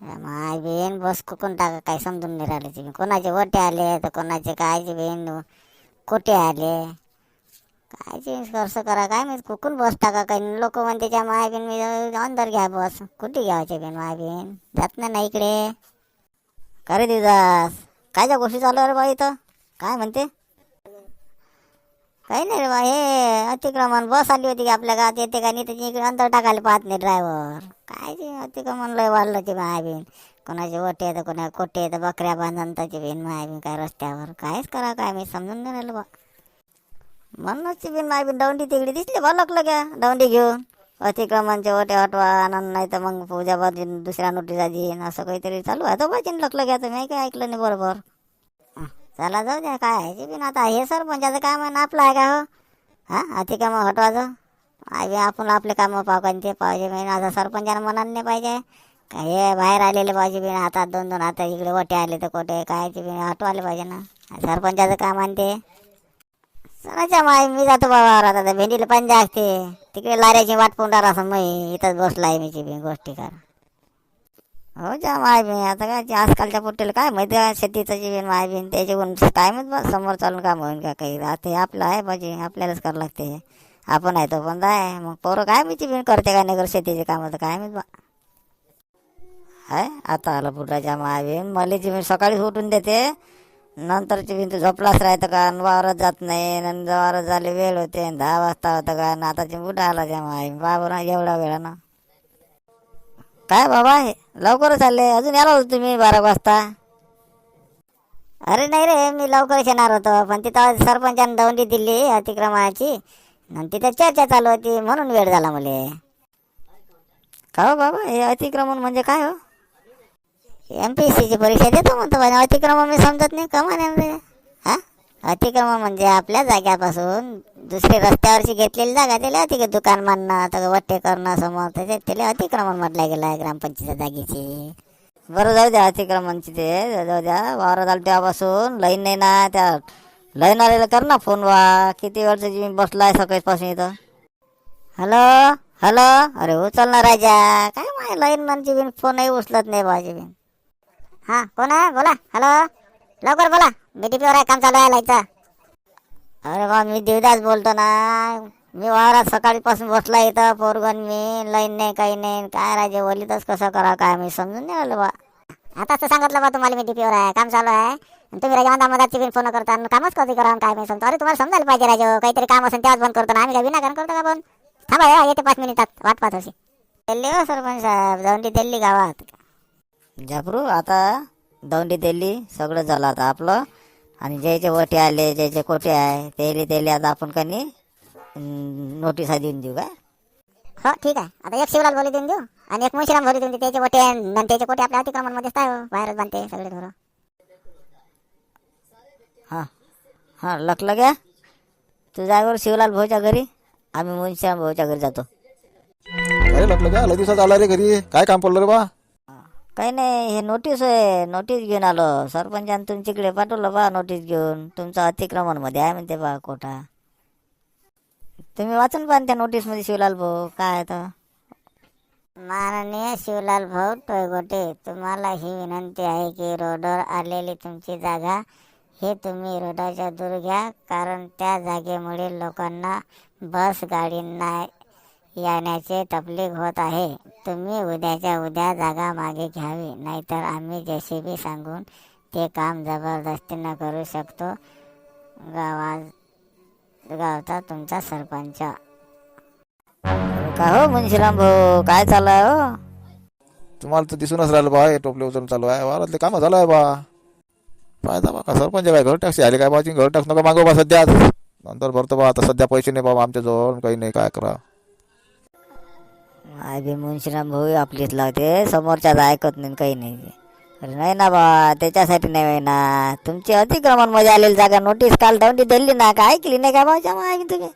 माय बेन बस cocoon टाका काय समजून नाही राहिले तुम्ही. कोणाचे वटे आले तर कोणाचे कायचे बेन कोटे आले. कायचे कसं करा. काय मी कुकून बस टाका काही. लोक म्हणते त्या माय बेन मी अंदर घ्या बस. कुठे घ्यायचे बेन माय बेन जात नाही ना इकडे. खरे दिवस कायच्या गोष्टी चालू आहे बाई इथं? काय म्हणते? काही नाही रे बा हे अतिक्रमण बस आली होती की आपल्या गावात येते का नाही त्याची इकडे अंतर टाकायला पाहत नाही ड्रायव्हर काय ते अतिक्रमण लय वाढलं ते मायाबीन. कोणाचे ओटे तर कोणा कोटे तर बकऱ्या बांधून त्याची बीन मायाबीन काय रस्त्यावर. कायच करा काय मी समजून नाही राहिलो बा. म्हणूनच ती बिन मायाबीन दौंडी तिकडे दिसली बा लागलं का दौंडी घेऊन. अतिक्रमणचे ओटे हटवा आनंद नाही तर मग पूजा बाजून दुसऱ्या नोटीस देईन असं काहीतरी चालू आहे. तो बाजीन लकलं घ्या तुम्ही काय ऐकलं नाही बरोबर. चला जाऊ द्या काय ह्याची बिन आता हे सरपंचाचं काम आहे ना आपलं आहे का हो? हां अतिक्रमण हटवायचं आई बी आपण आपले कामं पाहू का ते पाहिजे म्हणजे आता सरपंचानं मनानं नाही पाहिजे. काय हे बाहेर आलेले पाहिजे बिन हातात दोन दोन हातात इकडे वटे आले तर कोठे काय ते बिन हटवायला पाहिजे ना. सरपंचाचं काम आणि ते. सणाच्या माय मी जातो बाबा आता भेंडीला पण जागते. तिकडे लाऱ्याची वाट पोंडार असं मी इथंच बसला आहे मीची बी गोष्टी कर. हो जा माय बी आता काय आजकालच्या पोट्टीला काय माहिती आहे? शेतीचं जीवन माय बीन त्याच्याकडून टाईमच बा समोर चालून काम होईन का काही? आता हे आपलं आहे भाजी आपल्यालाच करावं लागते आपण आहे तो पण आहे. मग पोरं काय माहिती बिन करते काय नाही कर शेतीचे कामं? तर काय माहीत बा. आहे आता आलं पुटाच्या माय बीन मला जी सकाळी उठून देते. नंतरची बिन तू झोपलाच राहतं का? आणि वावरात जात नाही. नंतर वावरात झाले वेळ होते. आणि दहा वाजता होतं का? आणि आताची बुडा आला त्या माय बाबा ना एवढा वेळानं. काय बाबा हे लवकरच आले अजून याला होतो तुम्ही बारा वाजता. अरे नाही रे मी लवकरच येणार होतो. पण तिथं सरपंचानं दौंडी दिली अतिक्रमणाची. आणि तिथं चर्चा चालू होती म्हणून वेळ झाला मुले. का हो बाबा हे अतिक्रमण म्हणजे काय हो? एम पी एस सीची परीक्षा देतो म्हणतो पण अतिक्रमण मी समजत नाही. कमान रे? हां? अतिक्रमण म्हणजे आपल्या जाग्यापासून दुसरी रस्त्यावरची घेतलेली जागा त्याला अति दुकान मानणं तर वट्टे करणं समोर त्याच्यात त्याला अतिक्रमण म्हटलं गेलं आहे ग्रामपंचायत जागेची. बरं जाऊ द्या अतिक्रमणची ते जाऊ द्या. वावरात आलं तेव्हापासून लाईन नाही ना त्या लाईन आलेलं कर ना फोन वा. किती वेळचं मी बसला आहे सकाळीपासून इथं? हॅलो? हॅलो? अरे उचल ना राजा. काय माय लाईन मनची बिन? फोनही उचलत नाही बाजी बिन. हां कोण आहे? बोला. हॅलो? लवकर बोला. बी आहे काम चालू आहे लाईटचं अरे बा मी देवदास बोलतो ना. मी वावरात सकाळीपासून बसला इथं पोरगण मी लाईन नाही काही नाही. काय राजे वलीतच कसं करा काय मी समजून नाही आलो बा. आताच तर सांगितलं बा तुम्हाला मी डीपीवर आहे. काम चालू आहे. आणि तुम्ही राजा म्हणता मधात फोन करता आणि कामच कधी करा काय मी समजतो. अरे तुम्हाला समजायला पाहिजे राजा हो. काहीतरी काम असेल तेव्हाच बंद करतो ना. आम्ही काय विनाकारण करतो का पण? थांबा या येते पाच मिनिटात. वाट पाहत अशी. दिल्ली हो सरपंच साहेब. दौंडी दिल्ली गावात. जापरू आता दौंडी दिल्ली सगळं झालं. आता आपलं आणि ज्याचे वटे आले ज्याचे कोटे आहे त्याले त्याले आता आपण कनी नोटिसा देऊन देऊ काय हो ठीक आहे. आता एक शिवलाल बोली देऊन देऊ आणि एक मुशिराम बोली देऊन देऊ. त्याचे वटे आणि त्याचे कोटे आपल्या अतिक्रमणमध्येच आहे हो. बाहेरच बांधते सगळे धोरं हां हां लकलं घ्या तू जागेवर शिवलाल भाऊच्या घरी आम्ही मुंशीराम भाऊच्या घरी जातो. अरे का लय दिवसात आला रे घरी. काय काम पडलं रे बा? काही नाही हे नोटीस आहे. नोटीस घेऊन आलो. सरपंचानं तुमच्याकडे पाठवलं बा नोटीस घेऊन. तुमचं अतिक्रमणमध्ये आहे म्हणते बा कोटा तुम्ही वाचून पहा ना त्या नोटीसमध्ये शिवलाल भाऊ काय आहे तर माननीय शिवलाल भाऊ टोयगोटे तुम्हाला ही विनंती आहे की रोडवर आलेली तुमची जागा हे तुम्ही रोडाच्या दूर घ्या. कारण त्या जागेमुळे लोकांना बस गाडींना येण्याचे तकलीफ होत आहे. तुम्ही उद्याच्या उद्या जागा मागे घ्यावी नाहीतर आम्ही जे सी बी सांगून ते काम जबरदस्तीनं करू शकतो. गावात गावचा तुमचा सरपंच. का हो मुंशीराम भाऊ काय चालू आहे हो? तुम्हाला तर दिसूनच राहिलं बा हे टोपले उचलून चालू आहे. वारातले कामं झालं आहे बा. पाहता बा का सरपंच काय घर टॅक्सी आले काय बा घर टॅक्स नका मागो बा सध्या. नंतर भरतो बा आता सध्या पैसे नाही बाबा आमच्याजवळ काही नाही काय करा? आय बी मुंशीराम भाऊ आपलीच लावते. समोरच्याच ऐकत नाही काही नाही. अरे नाही ना बा त्याच्यासाठी नाही ना तुमची अतिक्रमण मजा आलेली जागा नोटीस काल दौंडी दिली ना का? ऐकली नाही का भाऊच्या ऐकली तुम्ही?